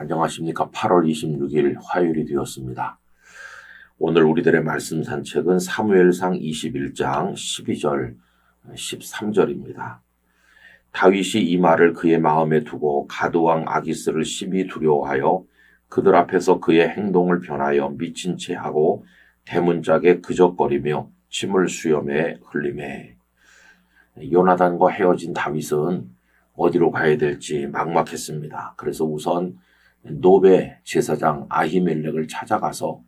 안녕하십니까. 8월 26일 화요일이 되었습니다. 오늘 우리들의 말씀 산책은 사무엘상 21장 12절, 13절입니다. 다윗이 이 말을 그의 마음에 두고 가드왕 아기스를 심히 두려워하여 그들 앞에서 그의 행동을 변하여 미친 채 하고 대문짝에 그적거리며 침을 수염에 흘림에 요나단과 헤어진 다윗은 어디로 가야 될지 막막했습니다. 그래서 우선 노베 제사장 아히멜렉을 찾아가서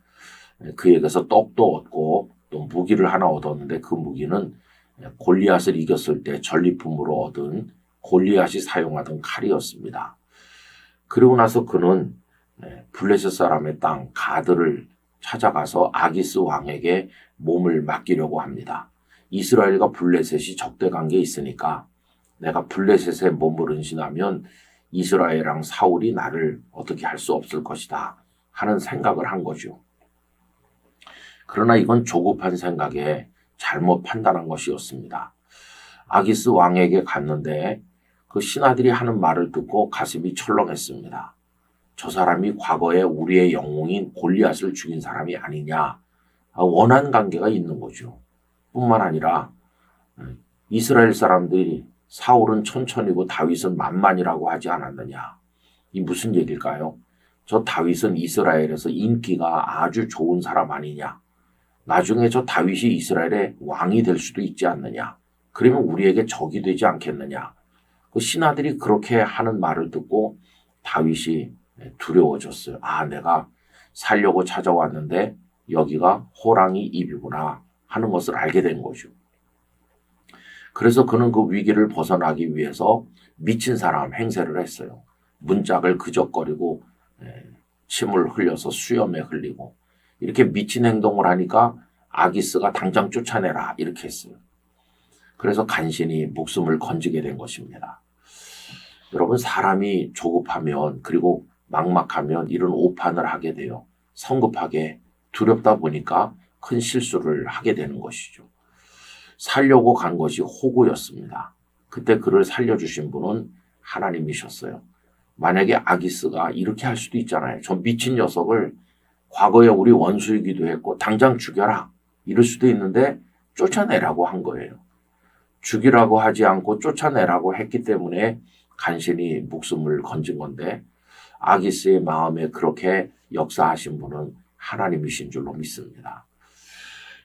그에게서 떡도 얻고 또 무기를 하나 얻었는데 그 무기는 골리앗을 이겼을 때 전리품으로 얻은 골리앗이 사용하던 칼이었습니다. 그리고 나서 그는 블레셋 사람의 땅 가드를 찾아가서 아기스 왕에게 몸을 맡기려고 합니다. 이스라엘과 블레셋이 적대 관계에 있으니까 내가 블레셋에 몸을 은신하면 이스라엘랑 사울이 나를 어떻게 할 수 없을 것이다 하는 생각을 한 거죠. 그러나 이건 조급한 생각에 잘못 판단한 것이었습니다. 아기스 왕에게 갔는데 그 신하들이 하는 말을 듣고 가슴이 철렁했습니다. 저 사람이 과거에 우리의 영웅인 골리앗을 죽인 사람이 아니냐 원한 관계가 있는 거죠. 뿐만 아니라 이스라엘 사람들이 사울은 천천히고 다윗은 만만이라고 하지 않았느냐. 이 무슨 얘기일까요? 저 다윗은 이스라엘에서 인기가 아주 좋은 사람 아니냐. 나중에 저 다윗이 이스라엘의 왕이 될 수도 있지 않느냐. 그러면 우리에게 적이 되지 않겠느냐. 그 신하들이 그렇게 하는 말을 듣고 다윗이 두려워졌어요. 아, 내가 살려고 찾아왔는데 여기가 호랑이 입이구나 하는 것을 알게 된 거죠. 그래서 그는 그 위기를 벗어나기 위해서 미친 사람 행세를 했어요. 문짝을 그적거리고 침을 흘려서 수염에 흘리고 이렇게 미친 행동을 하니까 아기스가 당장 쫓아내라 이렇게 했어요. 그래서 간신히 목숨을 건지게 된 것입니다. 여러분 사람이 조급하면 그리고 막막하면 이런 오판을 하게 돼요. 성급하게 두렵다 보니까 큰 실수를 하게 되는 것이죠. 살려고 간 것이 호구였습니다. 그때 그를 살려주신 분은 하나님이셨어요. 만약에 아기스가 이렇게 할 수도 있잖아요. 저 미친 녀석을 과거에 우리 원수이기도 했고 당장 죽여라. 이럴 수도 있는데 쫓아내라고 한 거예요. 죽이라고 하지 않고 쫓아내라고 했기 때문에 간신히 목숨을 건진 건데 아기스의 마음에 그렇게 역사하신 분은 하나님이신 줄로 믿습니다.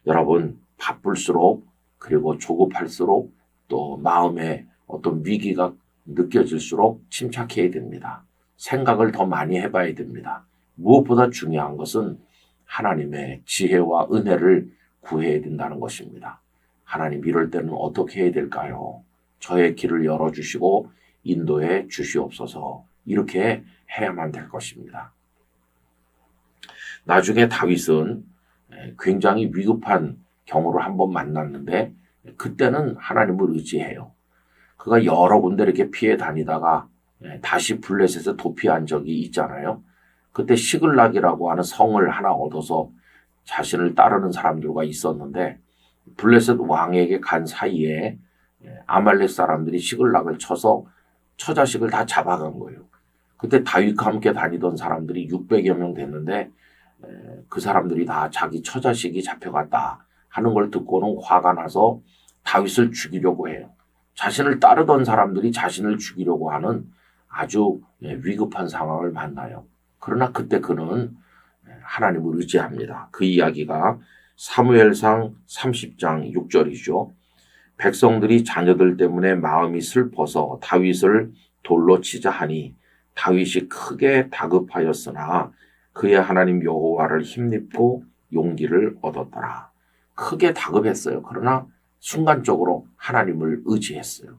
여러분 바쁠수록 그리고 조급할수록 또 마음에 어떤 위기가 느껴질수록 침착해야 됩니다. 생각을 더 많이 해봐야 됩니다. 무엇보다 중요한 것은 하나님의 지혜와 은혜를 구해야 된다는 것입니다. 하나님 이럴 때는 어떻게 해야 될까요? 저의 길을 열어주시고 인도해 주시옵소서 이렇게 해야만 될 것입니다. 나중에 다윗은 굉장히 위급한 경우를 한 번 만났는데 그때는 하나님을 의지해요. 그가 여러 군데 이렇게 피해 다니다가 다시 블레셋에 도피한 적이 있잖아요. 그때 시글락이라고 하는 성을 하나 얻어서 자신을 따르는 사람들과 있었는데 블레셋 왕에게 간 사이에 아말렉 사람들이 시글락을 쳐서 처자식을 다 잡아간 거예요. 그때 다윗과 함께 다니던 사람들이 600여 명 됐는데 그 사람들이 다 자기 처자식이 잡혀갔다 하는 걸 듣고는 화가 나서 다윗을 죽이려고 해요. 자신을 따르던 사람들이 자신을 죽이려고 하는 아주 위급한 상황을 만나요. 그러나 그때 그는 하나님을 의지합니다. 그 이야기가 사무엘상 30장 6절이죠. 백성들이 자녀들 때문에 마음이 슬퍼서 다윗을 돌로 치자 하니 다윗이 크게 다급하였으나 그의 하나님 여호와를 힘입고 용기를 얻었더라. 크게 다급했어요. 그러나 순간적으로 하나님을 의지했어요.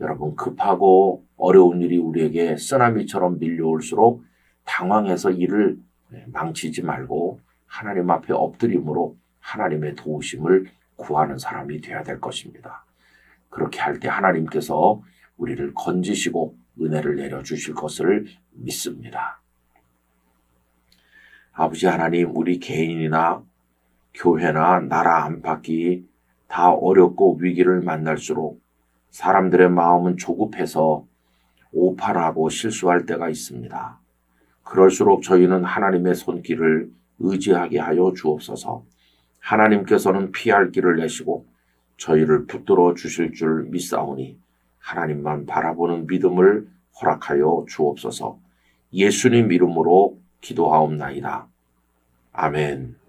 여러분 급하고 어려운 일이 우리에게 쓰나미처럼 밀려올수록 당황해서 일을 망치지 말고 하나님 앞에 엎드림으로 하나님의 도우심을 구하는 사람이 되어야 될 것입니다. 그렇게 할 때 하나님께서 우리를 건지시고 은혜를 내려주실 것을 믿습니다. 아버지 하나님, 우리 개인이나 교회나 나라 안팎이 다 어렵고 위기를 만날수록 사람들의 마음은 조급해서 오판하고 실수할 때가 있습니다. 그럴수록 저희는 하나님의 손길을 의지하게 하여 주옵소서. 하나님께서는 피할 길을 내시고 저희를 붙들어 주실 줄 믿사오니 하나님만 바라보는 믿음을 허락하여 주옵소서. 예수님 이름으로 기도하옵나이다. 아멘.